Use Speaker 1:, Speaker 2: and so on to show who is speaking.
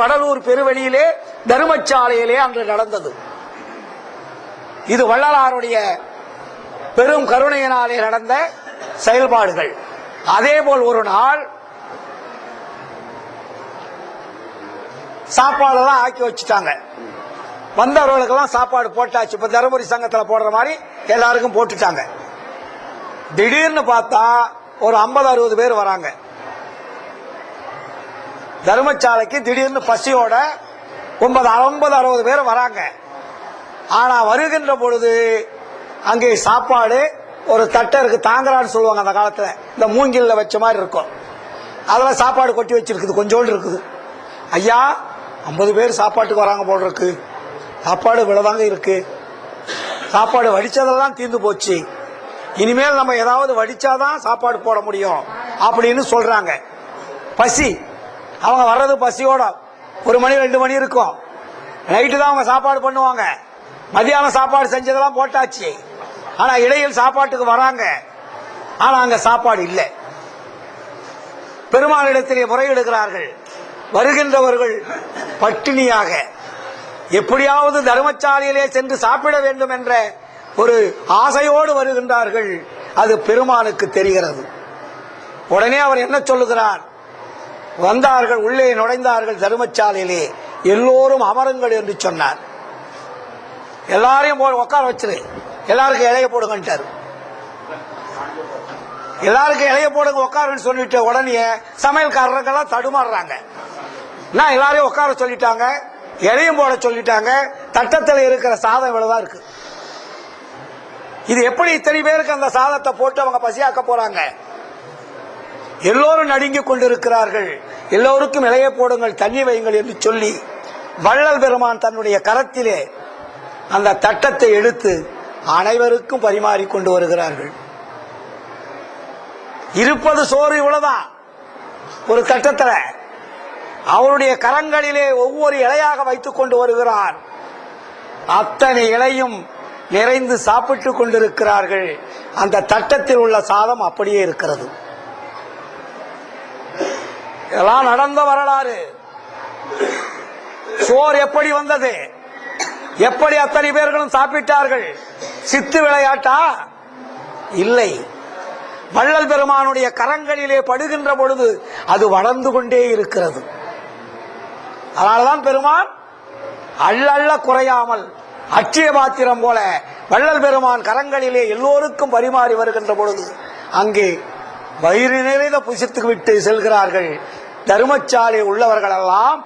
Speaker 1: வடலூர் பெருவெளியிலே தருமச்சாலையிலே அன்று நடந்தது. இது வள்ளலாருடைய பெரும் கருணையினாலே நடந்த செயல்பாடுகள். அதேபோல் ஒரு நாள் சாப்பாடெல்லாம் ஆக்கி வச்சுட்டாங்க. வந்தவர்களுக்கெல்லாம் சாப்பாடு போட்டாச்சு. இப்ப தருமபுரி சங்கத்துல போடுற மாதிரி எல்லாருக்கும் போட்டுட்டாங்க. திடீர்னு பார்த்தா ஒரு ஐம்பது அறுபது பேர் வராங்க. தர்மசாலைக்கு திடீர்னு பசியோட ஒன்பது ஐம்பது அறுபது பேர் வராங்க. ஆனா வருகின்ற பொழுது அங்கே சாப்பாடு ஒரு தட்டருக்கு தாங்கறான்னு சொல்லுவாங்க அந்த காலத்துல. இந்த மூங்கில்ல வச்ச மாதிரி இருக்கும். அதெல்லாம் சாப்பாடு கொட்டி வச்சிருக்குது கொஞ்சோண்டு இருக்குது. ஐயா ஐம்பது பேர் சாப்பாட்டுக்கு வராங்க போல் இருக்கு. சாப்பாடு இவ்வளவுதாங்க இருக்கு. சாப்பாடு வடிச்சதெல்லாம் தீர்ந்து போச்சு. இனிமேல் நம்ம ஏதாவது வடிச்சாதான் சாப்பாடு போட முடியும் அப்படின்னு சொல்றாங்க. பசி. அவங்க வர்றது பசியோட. ஒரு மணி ரெண்டு மணி இருக்கும். நைட்டு தான் அவங்க சாப்பாடு பண்ணுவாங்க. மதியானம் சாப்பாடு செஞ்சதெல்லாம் போட்டாச்சு. ஆனா இடையில் சாப்பாட்டுக்கு வராங்க. ஆனா அங்க சாப்பாடு இல்லை. பெருமாளிடத்திலே முறையிடுகிறார்கள். வருகின்றவர்கள் பட்டினியாக. எப்படியாவது தர்மசாலையிலே சென்று சாப்பிட வேண்டும் என்ற ஒரு ஆசையோடு வருகின்றார்கள். அது பெருமானுக்கு தெரிகிறது. உடனே அவர் என்ன சொல்லுகிறார்? வந்தார்கள் உள்ளே நுழைந்தார்கள் தருமச்சாலையிலே. எல்லோரும் அமருங்கள் என்று சொன்னார். எல்லாரையும் போ- உட்கார வச்சிரு. எல்லாருக்கும் இலைய போடுங்கன்ட்டார் எல்லாருக்கும் இலைய போடுங்க உட்காருன்னு சொல்லிட்டு உடனே சமையல்காரர்கள்லாம் தடுமாறுறாங்க. நான் எல்லாரையும் உட்கார சொல்லிட்டாங்க இலையும் போட சொல்லிட்டாங்க தட்டத்தில் இருக்கிற சாதம் இவ்வளவுதான் இருக்கு. இது எப்படி இத்தனை பேருக்கு அந்த சாதத்தை போட்டு அவங்க பசியாக்க போறாங்க? எல்லோரும் நடுங்கிக் கொண்டிருக்கிறார்கள். எல்லோருக்கும் இலைய போடுங்கள் தண்ணி வையுங்கள் என்று சொல்லி வள்ளல் பெருமான் தன்னுடைய கரத்திலே அந்த தட்டத்தை எடுத்து அனைவருக்கும் பரிமாறிக்கொண்டு வருகிறார்கள். இருப்பது சோறு இவ்வளவுதான் ஒரு தட்டத்தில். அவருடைய கரங்களிலே ஒவ்வொரு இலையாக வைத்துக் கொண்டு வருகிறார். அத்தனை இலையும் நிறைந்து சாப்பிட்டுக் கொண்டிருக்கிறார்கள். அந்த தட்டத்தில் உள்ள சாதம் அப்படியே இருக்கிறது. இதெல்லாம் நடந்த வரலாறு. சோர் எப்படி வந்தது? எப்படி அத்தனை பேர்களும் சாப்பிட்டார்கள்? சித்து விளையாட்டா? இல்லை. வள்ளல் பெருமானுடைய கரங்களிலே படுகின்ற பொழுது அது வளர்ந்து கொண்டே இருக்கிறது. அதனால்தான் பெருமான் அள்ளள்ள குறையாமல் அட்சிய பாத்திரம் போல வள்ளல் பெருமான் கரங்களிலே எல்லோருக்கும் பரிமாறி வருகின்ற பொழுது அங்கே வயிறு நிறைந்த புசித்து விட்டு செல்கிறார்கள். தர்மச்சாலை உள்ளவர்களெல்லாம்